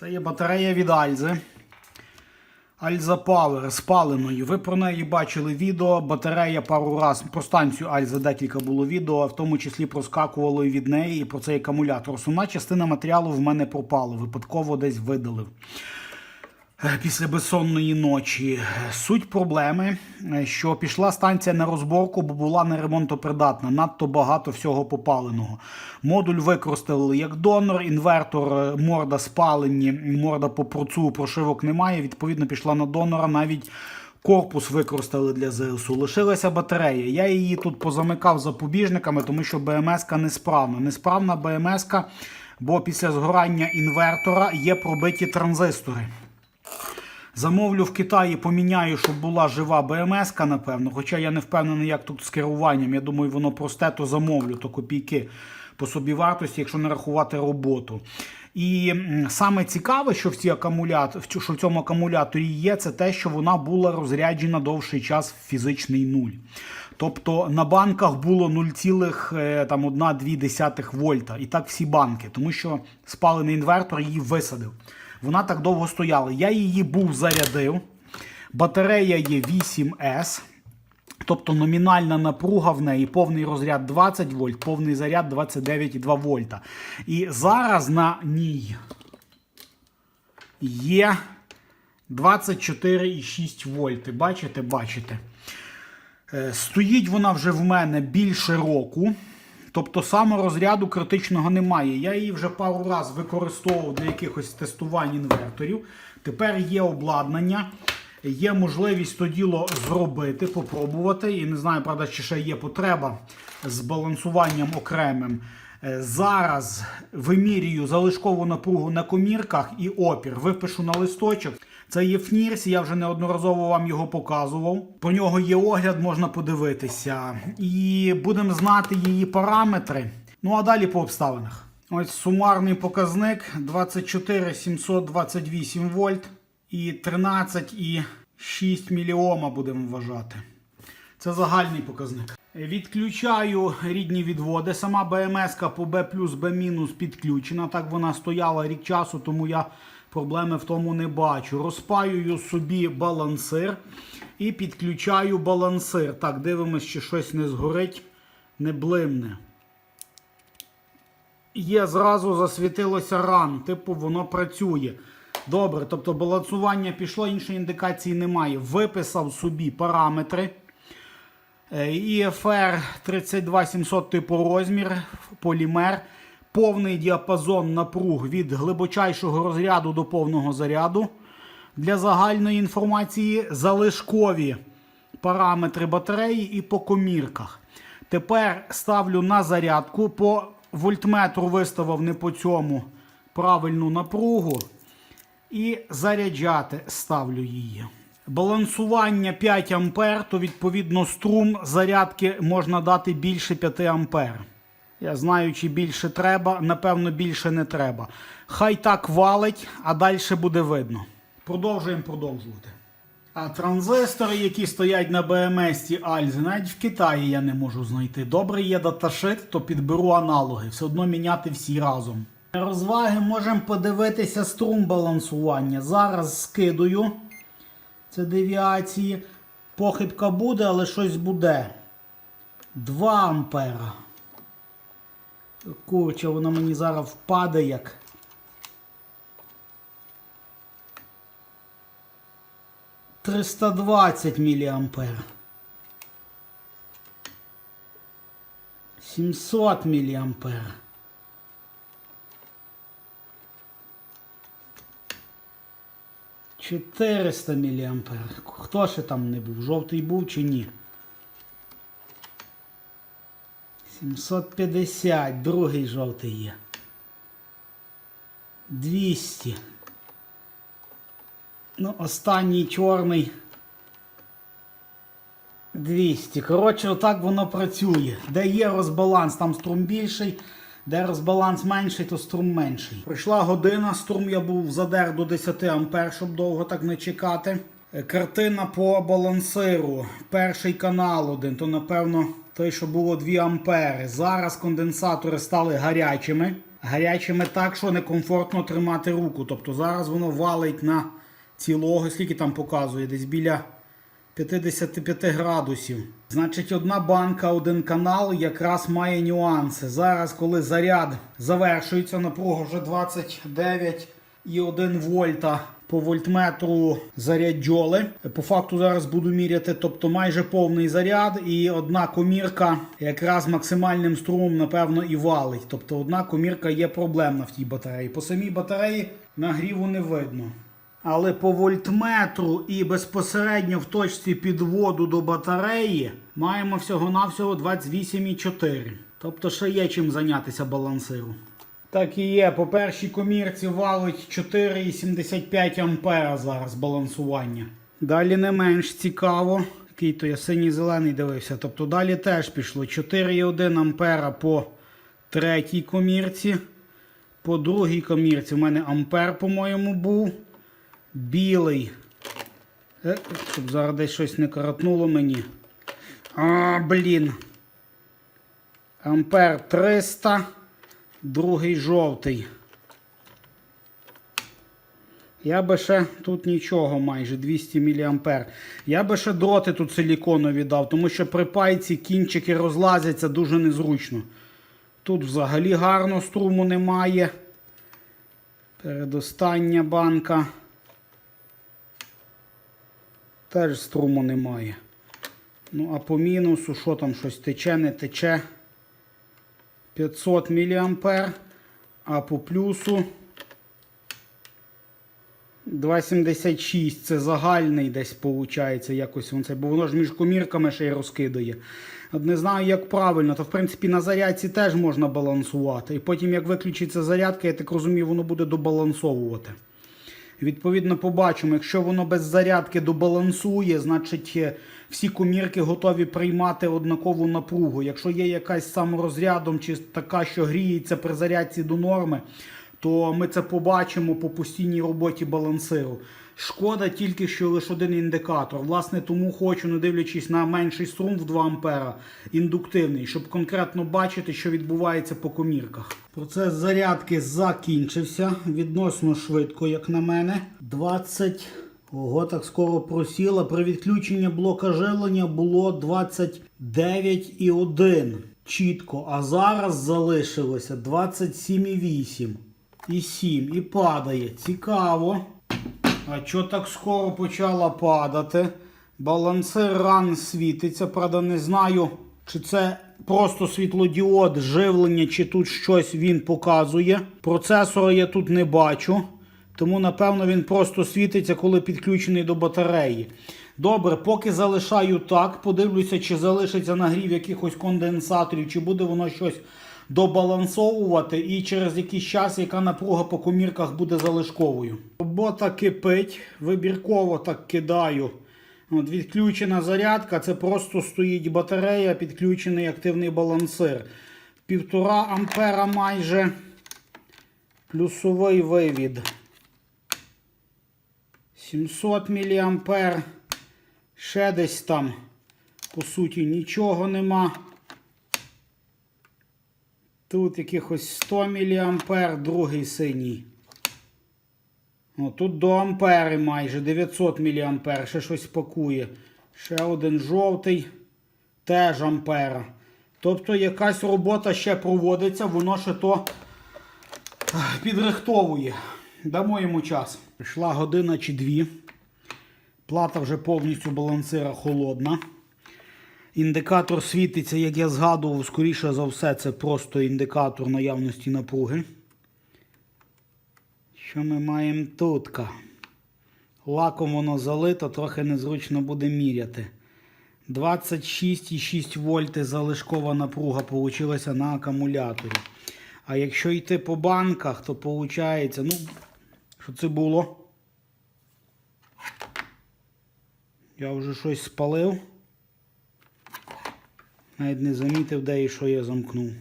Це є батарея від Альзи. Альза Power з паленою. Ви про неї бачили відео. Батарея пару раз про станцію Альза декілька було відео, в тому числі проскакувало від неї, і про цей акумулятор. Основна частина матеріалу в мене пропала, випадково десь видалив. Е, Після безсонної ночі. Суть проблеми, е, що пішла станція на розборку, бо була не ремонтопридатна. Надто багато всього попаленого. Модуль використали як донор, інвертор, е, морда спалені, морда по процу, прошивок немає. Відповідно, пішла на донора. Навіть корпус використали для ЗСУ. Лишилася батарея. Я її тут позамикав запобіжниками, тому що БМС-ка несправна. Несправна БМС-ка, бо після згорання інвертора є пробиті транзистори. Замовлю в Китаї, поміняю, щоб була жива БМС, напевно. Хоча я не впевнений, як тут з керуванням. Я думаю, воно просте, то замовлю, то копійки по собі вартості, якщо не рахувати роботу. І саме цікаве, що в, ці акумулятор, що в цьому акумуляторі є, це те, що вона була розряджена довший час в фізичний нуль. Тобто на банках було 0,1-2 вольта. І так всі банки, тому що спалений інвертор її висадив. Вона так довго стояла. Я її був зарядив. Батарея є 8С. Тобто номінальна напруга в неї повний розряд 20 вольт, повний заряд 29,2 вольта. І зараз на ній є 24,6 вольти. Бачите, бачите. Е, Стоїть вона вже в мене більше року. Тобто саморозряду критичного немає. Я її вже пару разів використовував для якихось тестувань інверторів. Тепер є обладнання, є можливість то діло зробити, попробувати. І не знаю, правда, чи ще є потреба з балансуванням окремим. Е, Зараз вимірюю залишкову напругу на комірках і опір. Випишу на листочок. Це є ФНІРС, я вже неодноразово вам його показував. Про нього є огляд, можна подивитися. І будемо знати її параметри. Ну а далі по обставинах. Ось сумарний показник 24 728 вольт і 13,6 міліома будемо вважати. Це загальний показник. Відключаю рідні відводи. Сама БМС по B плюс B мінус підключена. Так вона стояла рік часу, тому я проблеми в тому не бачу. Розпаюю собі балансир і підключаю балансир. Так, дивимось, чи щось не згорить, не блимне. Є, зразу засвітилося ран, типу воно працює. Добре, тобто балансування пішло, іншої індикації немає. Виписав собі параметри. Е, IFR 32700 типу розмір, полімер, повний діапазон напруг від глибочайшого розряду до повного заряду. Для загальної інформації залишкові параметри батареї і по комірках. Тепер ставлю на зарядку. По вольтметру виставив не по цьому правильну напругу. І заряджати ставлю її. Балансування 5 А, то відповідно струм зарядки можна дати більше 5 А. Я знаю, чи більше треба, напевно, більше не треба. Хай так валить, а далі буде видно. Продовжуємо продовжувати. А транзистори, які стоять на BMS Альзи, навіть в Китаї я не можу знайти. Добре є даташит, то підберу аналоги. Все одно міняти всі разом. Розваги можемо подивитися струм балансування. Зараз скидую. Це девіації. Похибка буде, але щось буде. 2 ампера. Курче, воно мені зараз впаде як. Триста двадцять міліампер. Сімсот міліампер. Чотириста міліампер. Хто ще там не був? Жовтий був чи ні? 750, другий жовтий є. 200. Ну, останній чорний. 200. Коротше, отак воно працює. Де є розбаланс, там струм більший, де розбаланс менший, то струм менший. Пройшла година, струм я був задер до 10 ампер, щоб довго так не чекати. Е, Картина по балансиру. Перший канал один, то напевно той, що було 2 ампери. Зараз конденсатори стали гарячими. гарячими так, що некомфортно тримати руку. Тобто зараз воно валить на цілого, скільки там показує, десь біля 55 градусів. Значить, одна банка, один канал якраз має нюанси. Зараз, коли заряд завершується, напруга вже 29,1 вольта по вольтметру заряджоли. По факту зараз буду міряти, тобто майже повний заряд, і одна комірка якраз максимальним струмом, напевно, і валить. Тобто одна комірка є проблемна в тій батареї. По самій батареї нагріву не видно. Але по вольтметру і безпосередньо в точці підводу до батареї маємо всього-навсього 28,4. Тобто ще є чим зайнятися балансиру. Так і є. По першій комірці валить 4,75 ампера зараз балансування. Далі не менш цікаво. Який то я синій-зелений дивився. Тобто далі теж пішло 4,1 ампера по третій комірці. По другій комірці в мене ампер, по-моєму, був. Білий. Е, щоб зараз десь щось не коротнуло мені. А, блін. Ампер 300. Другий жовтий. Я би ще тут нічого майже 200 мА. Я би ще дроти тут силіконові дав, тому що при пайці кінчики розлазяться дуже незручно. Тут взагалі гарно струму немає. Передостання банка. Теж струму немає. Ну, а по мінусу, що там щось тече, не тече. 500 мА, а по плюсу 2,76. Це загальний десь виходить, якось це, бо воно ж між комірками ще й розкидає. От не знаю, як правильно, то в принципі на зарядці теж можна балансувати. І потім, як виключиться зарядка, я так розумію, воно буде добалансовувати. Відповідно, побачимо, якщо воно без зарядки добалансує, значить е, всі комірки готові приймати однакову напругу. Якщо є якась саморозрядом чи така, що гріється при зарядці до норми, то ми це побачимо по постійній роботі балансиру. Шкода тільки, що лише один індикатор. Власне, тому хочу, не дивлячись на менший струм в 2 А, індуктивний, щоб конкретно бачити, що відбувається по комірках. Процес зарядки закінчився відносно швидко, як на мене. 20. Ого, так скоро просіло. При відключенні блока живлення було 29,1 чітко. А зараз залишилося 27,8 і 7. І падає. Цікаво. А що так скоро почала падати? Балансир ран світиться, правда, не знаю, чи це просто світлодіод живлення, чи тут щось він показує. Процесора я тут не бачу, тому напевно він просто світиться, коли підключений до батареї. Добре, поки залишаю так, подивлюся, чи залишиться нагрів якихось конденсаторів, чи буде воно щось добалансовувати, і через якийсь час яка напруга по комірках буде залишковою. Робота кипить, вибірково так кидаю. От Відключена зарядка, це просто стоїть батарея, підключений активний балансир. Півтора ампера майже плюсовий вивід. 700 мА. Ще десь там, по суті, нічого нема. Тут якихось 100 мА, другий синій. О, тут до ампери майже 900 мА, ще щось пакує. Ще один жовтий, теж ампера. Тобто якась робота ще проводиться, воно ще то підрихтовує. Дамо йому час. Прийшла година чи дві. Плата вже повністю балансира холодна. Індикатор світиться, як я згадував, скоріше за все, це просто індикатор наявності напруги. Що ми маємо тут? Лаком воно залито, трохи незручно буде міряти. 26,6 вольти залишкова напруга вийшла на акумуляторі. А якщо йти по банках, то виходить, ну, що це було? Я вже щось спалив. Навіть не замітив, де і що я замкнув.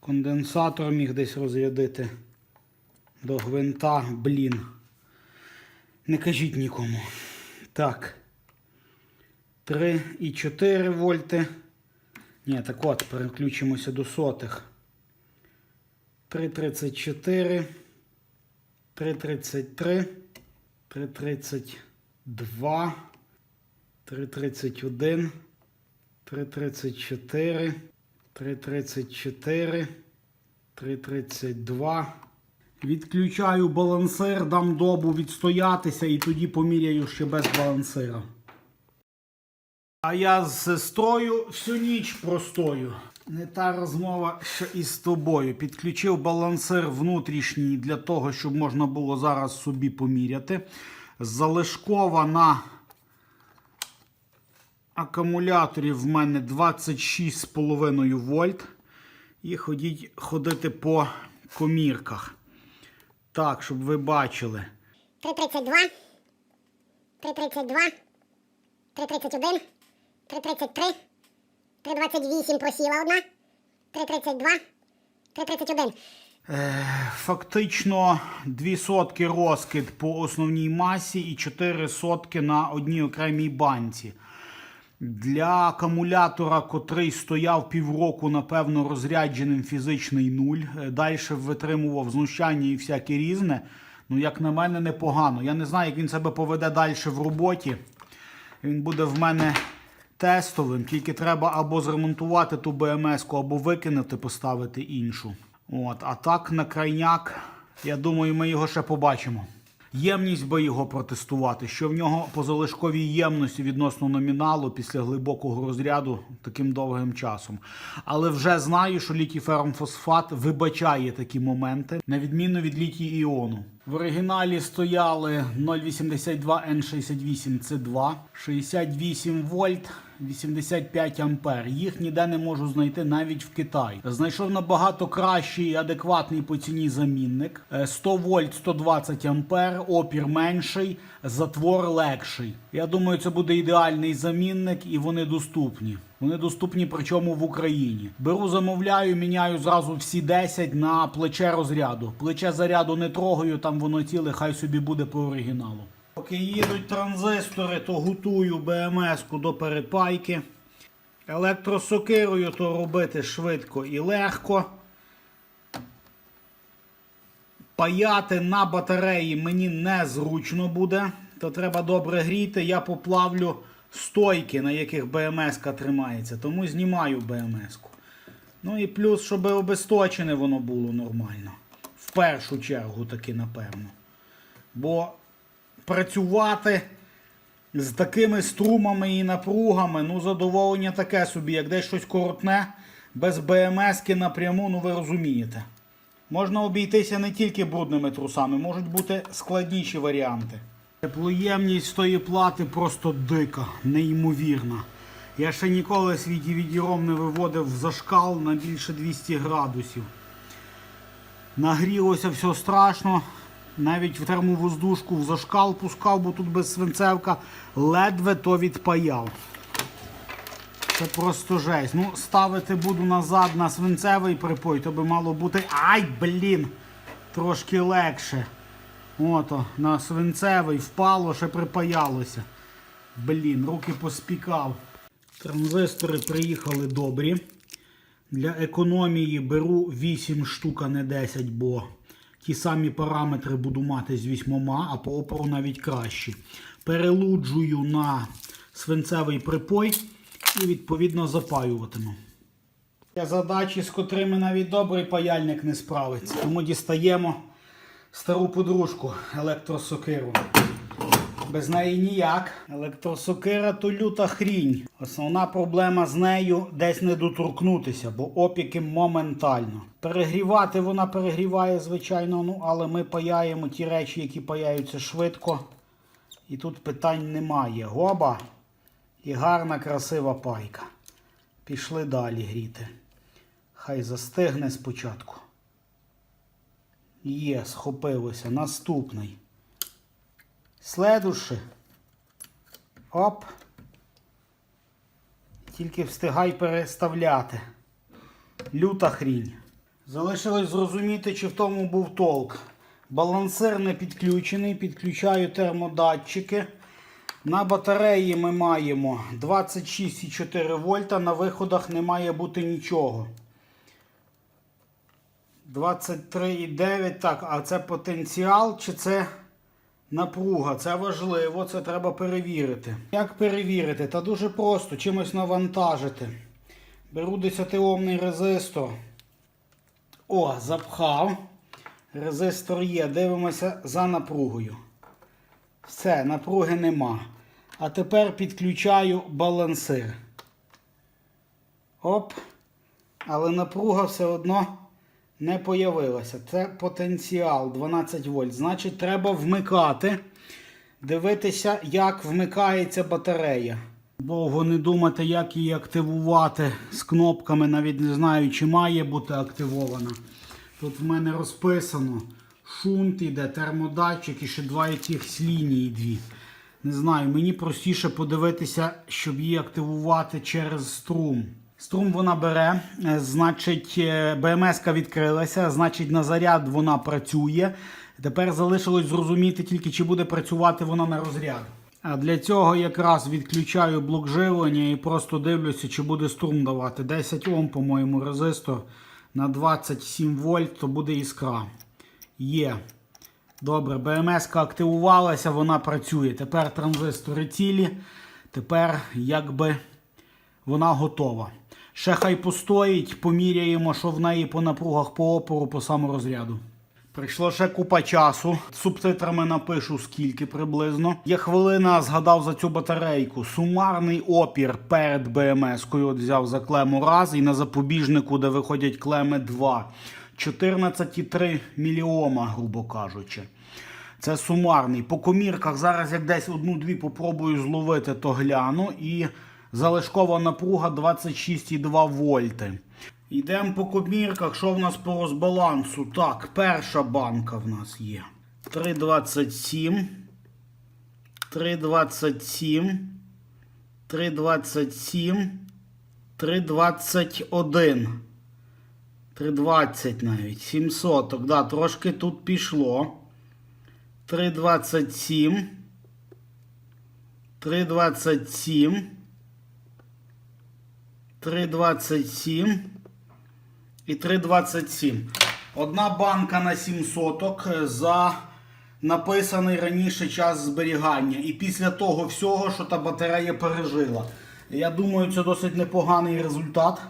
Конденсатор міг десь розрядити до гвинта, блін. Не кажіть нікому. Так. 3,4 вольти. Ні, так от, переключимося до сотих. 3,34, 3,33, 3,32, 3,31, 3,34, 3,34, 3,32. Відключаю балансир, дам добу відстоятися і тоді поміряю ще без балансира. А я з сестрою всю ніч простою. Не та розмова, що із тобою. Підключив балансир внутрішній для того, щоб можна було зараз собі поміряти. Залишкова на акумуляторі в мене 26,5 вольт. І ходіть, ходити по комірках. Так, щоб ви бачили. 332, 332, 331, 333, 328 просіла одна, 332, 331. Фактично 2 сотки розкид по основній масі і 4 сотки на одній окремій банці. Для акумулятора, котрий стояв півроку, напевно, розрядженим фізичний нуль. Далі витримував знущання і всяке різне. Ну, як на мене, непогано. Я не знаю, як він себе поведе далі в роботі. Він буде в мене тестовим, тільки треба або зремонтувати ту БМС-ку, або викинути, поставити іншу. От, а так на крайняк, я думаю, ми його ще побачимо. Ємність би його протестувати, що в нього по залишковій ємності відносно номіналу після глибокого розряду таким довгим часом. Але вже знаю, що літій фермфосфат вибачає такі моменти, на відміну від літій іону. В оригіналі стояли 0,82 N68 C2, 68 вольт. 85 ампер. Їх ніде не можу знайти навіть в Китаї. Знайшов набагато кращий і адекватний по ціні замінник. Е, 100 вольт 120 ампер, опір менший, затвор легший. Я думаю, це буде ідеальний замінник і вони доступні. Вони доступні, причому в Україні. Беру, замовляю, міняю зразу всі 10 на плече розряду. Плече заряду не трогаю, там воно ціле, хай собі буде по оригіналу. Поки їдуть транзистори, то готую БМС-ку до перепайки. Електросокирою то робити швидко і легко. Паяти на батареї мені незручно буде. То треба добре гріти. Я поплавлю стойки, на яких БМС-ка тримається. Тому знімаю БМС-ку. Ну і плюс, щоб обесточене воно було нормально. В першу чергу таки, напевно. Бо працювати з такими струмами і напругами, ну, задоволення таке собі, як десь щось коротне, без БМСки напряму, ну ви розумієте. Можна обійтися не тільки брудними трусами, можуть бути складніші варіанти. Теплоємність тої плати просто дика, неймовірна. Я ще ніколи свій DVD-ROM не виводив в зашкал на більше 200 градусів. Нагрілося все страшно. Навіть в термовоздушку в зашкал пускав, бо тут без свинцевка ледве то відпаяв. Це просто жесть. Ну, ставити буду назад на свинцевий припой, то би мало бути. Ай, блін! Трошки легше. Ото, на свинцевий впало, ще припаялося. Блін, руки поспікав. Транзистори приїхали добрі. Для економії беру 8 штук, а не 10, бо ті самі параметри буду мати з 8, а по опору навіть кращі. Перелуджую на свинцевий припой і відповідно запаюватиму. Є задачі, з котрими навіть добрий паяльник не справиться. Тому дістаємо стару подружку електросокиру. Без неї ніяк. Електросокира то люта хрінь. Основна проблема з нею десь не доторкнутися, бо опіки моментально. Перегрівати вона перегріває, звичайно, ну, але ми паяємо ті речі, які паяються швидко. І тут питань немає. Гоба і гарна, красива пайка. Пішли далі гріти. Хай застигне спочатку. Є, схопилося. Наступний. Следуше. Оп. Тільки встигай переставляти. Люта хрінь. Залишилось зрозуміти, чи в тому був толк. Балансир не підключений, підключаю термодатчики. На батареї ми маємо 26,4 вольта, на виходах не має бути нічого. 23,9. Так, а це потенціал чи це напруга? Це важливо, це треба перевірити. Як перевірити? Та дуже просто, чимось навантажити. Беру 10-омний резистор. О, запхав. Резистор є. Дивимося за напругою. Все, напруги нема. А тепер підключаю балансир. Оп. Але напруга все одно не появилася. Це потенціал 12 вольт. Значить, треба вмикати. Дивитися, як вмикається батарея. Довго не думати, як її активувати з кнопками, навіть не знаю, чи має бути активована. Тут в мене розписано шунт іде, термодатчик і ще два якихось лінії дві. Не знаю, мені простіше подивитися, щоб її активувати через струм. Струм вона бере, е, значить, БМС відкрилася, значить на заряд вона працює. Тепер залишилось зрозуміти тільки, чи буде працювати вона на розряд. А для цього якраз відключаю блок живлення і просто дивлюся, чи буде струм давати. 10 Ом, по-моєму, резистор на 27 вольт, то буде іскра. Є. Добре, БМС активувалася, вона працює. Тепер транзистори цілі. Тепер якби вона готова. Ще хай постоїть, поміряємо, що в неї по напругах по опору, по саморозряду. Прийшло ще купа часу. Субтитрами напишу скільки приблизно. Є хвилина, згадав за цю батарейку. Сумарний опір перед БМС-кою от взяв за клему раз і на запобіжнику, де виходять клеми 2. 14,3 міліома, грубо кажучи. Це сумарний. По комірках зараз як десь одну-дві попробую зловити, то гляну. І залишкова напруга 26,2 вольти. Йдемо по комірках, що в нас по розбалансу. Так, перша банка в нас є. 3,27. 3,27. 3,27. 3,21. 3,20 навіть. 700. Да, трошки тут пішло. 3,27. 3,27. 3,27 і 3,27. Одна банка на 7 соток за написаний раніше час зберігання. І після того всього, що та батарея пережила. Я думаю, це досить непоганий результат.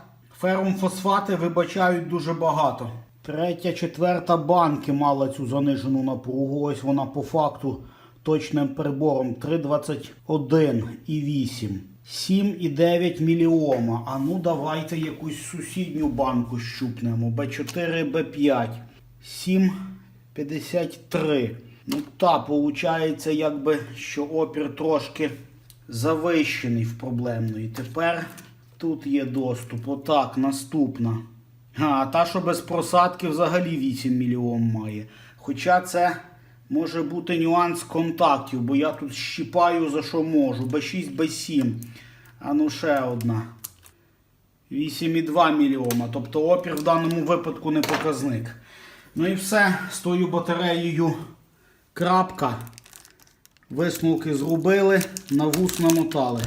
Ферумфосфати вибачають дуже багато. Третя, четверта банки мала цю занижену напругу. Ось вона по факту точним прибором 3,21,8. 7,9 міліома. А ну давайте якусь сусідню банку щупнемо. Б4, Б5. 7,53. Ну та, виходить, якби, що опір трошки завищений в проблемної. Тепер тут є доступ. Отак, наступна. А та, що без просадки, взагалі 8 мільйон має. Хоча це може бути нюанс контактів, бо я тут щіпаю за що можу. Б6, Б7. А ну ще одна. 8,2 мільйома. Тобто опір в даному випадку не показник. Ну і все. З тою батареєю крапка. Висновки зробили, на вус намотали.